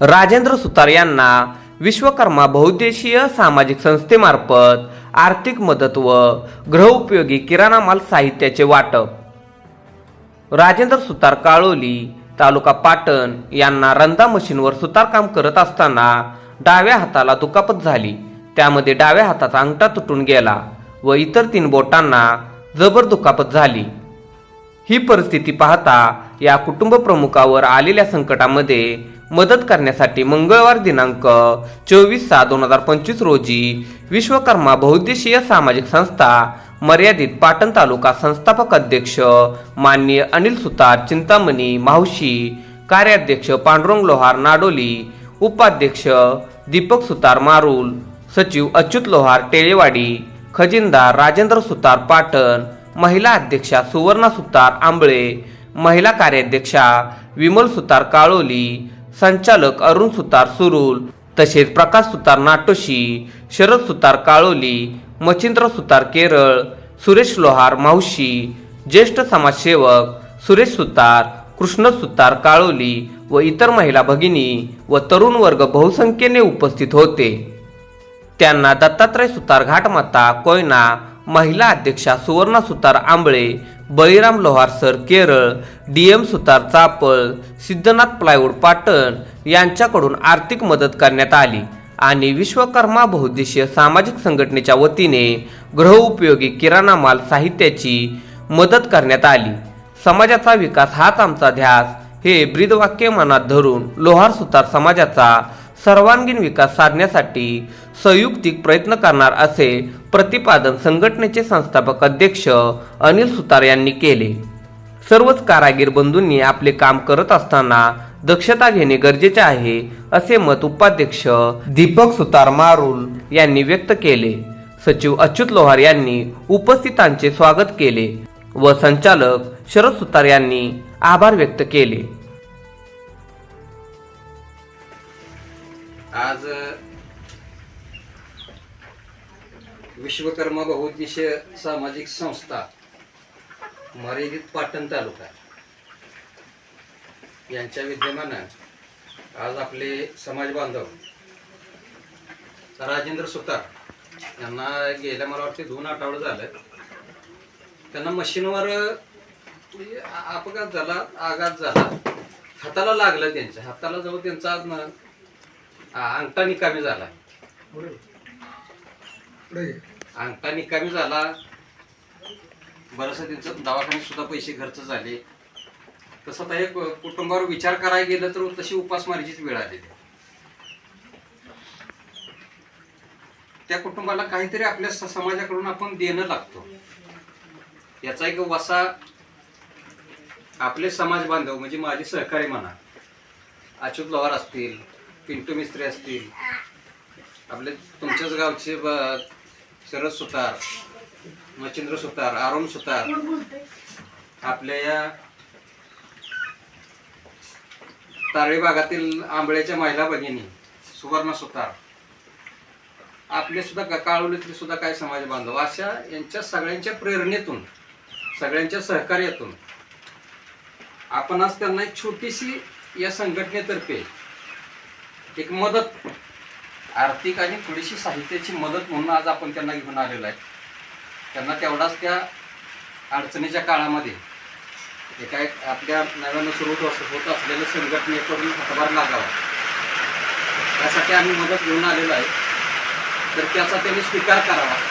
राजेंद्र सुतार यांना विश्वकर्मा बहुद्देशीय सामाजिक संस्थेमार्फत आर्थिक मदत व गृहउपयोगी किराणा माल साहित्याचे वाटप. राजेंद्र सुतार काळोली तालुका पाटण यांना रंधा मशीनवर सुतारकाम करत असताना डाव्या हाताला दुखापत झाली. त्यामध्ये डाव्या हाताचा अंगठा तुटून गेला व इतर तीन बोटांना जबर दुखापत झाली. ही परिस्थिती पाहता या कुटुंब प्रमुखावर आलेल्या संकटामध्ये मदत करण्यासाठी मंगळवार दिनांक चोवीस सहा दोन हजार पंचवीस रोजी विश्वकर्मा बहुद्देशीय सामाजिक संस्था मर्यादित पाटण तालुका संस्थापक अध्यक्ष माननीय अनिल सुतार चिंतामणी मावशी कार्याध्यक्ष पांडुरंग लोहार नाडोली उपाध्यक्ष दीपक सुतार मारुल सचिव अच्युत लोहार टेळेवाडी खजिनदार राजेंद्र सुतार पाटण महिला अध्यक्षा सुवर्णा सुतार आंबळे महिला कार्याध्यक्षा विमल सुतार काळोली संचालक अरुण सुतार सुरुल तसेच प्रकाश सुतार नाटोशी शरद सुतार काळोली मचिंद्र सुतार केरळ सुरेश लोहार मावशी ज्येष्ठ समाजसेवक सुरेश सुतार कृष्ण सुतार काळोली व इतर महिला भगिनी व तरुण वर्ग बहुसंख्येने उपस्थित होते. त्यांना दत्तात्रय सुतार घाटमाता कोयना महिला अध्यक्षा Suvarna Sutar Ambale Baliram Lohar sir Kerala D M Sutar Chapal Siddhanath plywood Patan यांच्याकडून आर्थिक मदत करण्यात आली आणि विश्वकर्मा बहुद्देशीय सामाजिक संघटनेच्या वतीने गृहउपयोगी किराणा माल साहित्याची मदत करण्यात आली. समाजाचा विकास हाच आमचा ध्यास हे ब्रीदवाक्य मनात धरून लोहार सुतार समाजाचा सर्वांगीण विकास साधण्यासाठी संयुक्तिक प्रयत्न करणार असे प्रतिपादन संघटनेचे संस्थापक अध्यक्ष अनिल सुतार यांनी केले. सर्वच कारागीर बंधूंनी आपले काम करत असताना दक्षता घेणे गरजेचे आहे असे मत उपाध्यक्ष दीपक सुतार मारुल यांनी व्यक्त केले. सचिव अच्युत लोहार यांनी उपस्थितांचे स्वागत केले व संचालक शरद सुतार यांनी आभार व्यक्त केले. आज विश्वकर्मा बहुद्देशीय सामाजिक संस्था मर्यादित पाटण तालुका यांच्या विद्यमानं आज आपले समाज बांधव राजेंद्र सुतार यांना गेल्या मला वाटते दोन आठवडं झालं. त्यांना मशीनवर म्हणजे अपघात झाला आघात झाला. हाताला लागलं त्यांच्या हाताला जाऊ त्यांचा अंगठा निकामी झाला. अंगठा निकामी झाला. बरंचसं त्यांचं दवाखान्यात सुद्धा पैसे खर्च झाले. तसं आता एक कुटुंबावर विचार करायला गेलं तर तशी उपासमारीचीच वेळ आलेली त्या कुटुंबाला काहीतरी आपल्या समाजाकडून आपण देणं लागतो. याचा एक वसा आपले समाज बांधव म्हणजे माझे सहकारी म्हणा अच्युत लवार असतील पिंटू मिस्त्री असतील. आपले तुमच्याच गावचे शरद सुतार मच्छिंद्र सुतार अरुण सुतार आपल्या या तारळी भागातील आंबळ्याच्या महिला भगिनी सुवर्ण सुतार. आपले सुद्धा काळवलीतले सुद्धा काय समाज बांधव अशा यांच्या सगळ्यांच्या प्रेरणेतून सगळ्यांच्या सहकार्यातून आपण आज त्यांना एक छोटीशी या संघटनेतर्फे एक मदत आर्थिक आणि थोडीशी साहित्याची मदत म्हणून आज आपण त्यांना घेऊन आलेलो आहे. त्यांना तेवढाच त्या अडचणीच्या काळामध्ये एका एक आपल्या नव्यानं सुरू होत होत असलेल्या संघटनेकडून हातभार लागावा. त्यासाठी आम्ही मदत घेऊन आलेलो आहे. तर त्याचा त्यांनी स्वीकार करावा.